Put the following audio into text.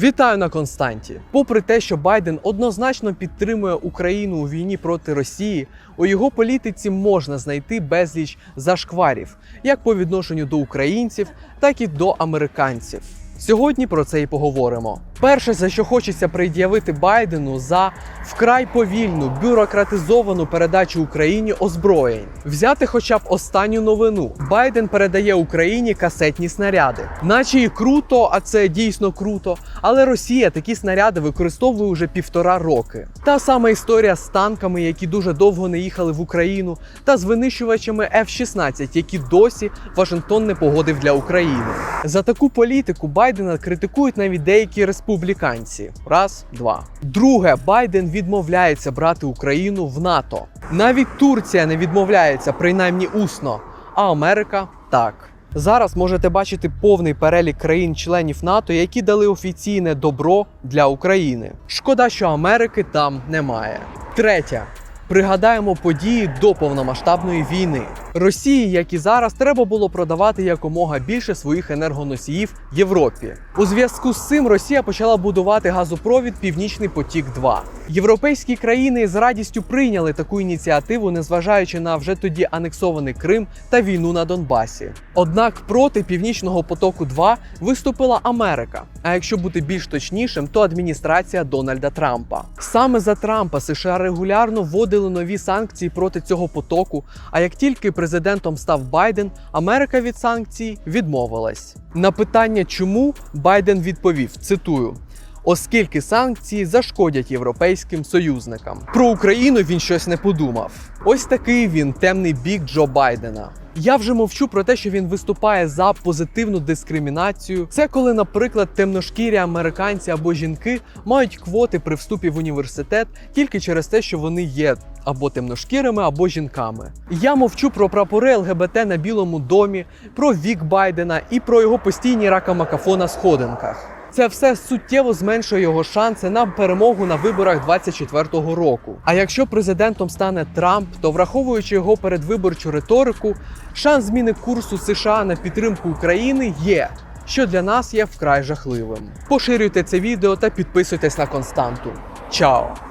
Вітаю на Константі. Попри те, що Байден однозначно підтримує Україну у війні проти Росії, у його політиці можна знайти безліч зашкварів, як по відношенню до українців, так і до американців. Сьогодні про це і поговоримо. Перше, за що хочеться пред'явити Байдену, за вкрай повільну бюрократизовану передачу Україні озброєнь. Взяти хоча б останню новину: Байден передає Україні касетні снаряди, наче і круто, а це дійсно круто. Але Росія такі снаряди використовує уже півтора роки. Та сама історія з танками, які дуже довго не їхали в Україну, та з винищувачами F-16, які досі Вашингтон не погодив для України. За таку політику Байдена критикують навіть деякі республіканці. Раз, два. Друге, Байден відмовляється брати Україну в НАТО. Навіть Турція не відмовляється, принаймні усно. А Америка так. Зараз можете бачити повний перелік країн-членів НАТО, які дали офіційне добро для України. Шкода, що Америки там немає. Третє. Пригадаємо події до повномасштабної війни. Росії, як і зараз, треба було продавати якомога більше своїх енергоносіїв Європі. У зв'язку з цим Росія почала будувати газопровід Північний потік. 2 європейські країни з радістю прийняли таку ініціативу, незважаючи на вже тоді анексований Крим та війну на Донбасі. Однак проти північного потоку 2 виступила Америка. А якщо бути більш точнішим, то адміністрація Дональда Трампа. Саме за Трампа США регулярно вводили нові санкції проти цього потоку. А як тільки президентом став Байден, Америка від санкцій відмовилась. На питання, чому Байден відповів: цитую. Оскільки санкції зашкодять європейським союзникам. Про Україну він щось не подумав. Ось такий він темний бік Джо Байдена. Я вже мовчу про те, що він виступає за позитивну дискримінацію. Це коли, наприклад, темношкірі американці або жінки мають квоти при вступі в університет тільки через те, що вони є або темношкірими, або жінками. Я мовчу про прапори ЛГБТ на Білому домі, про вік Байдена і про його постійні ракамакафо на сходинках. Це все суттєво зменшує його шанси на перемогу на виборах 24-го року. А якщо президентом стане Трамп, то враховуючи його передвиборчу риторику, шанс зміни курсу США на підтримку України є. Що для нас є вкрай жахливим. Поширюйте це відео та підписуйтесь на константу. Чао!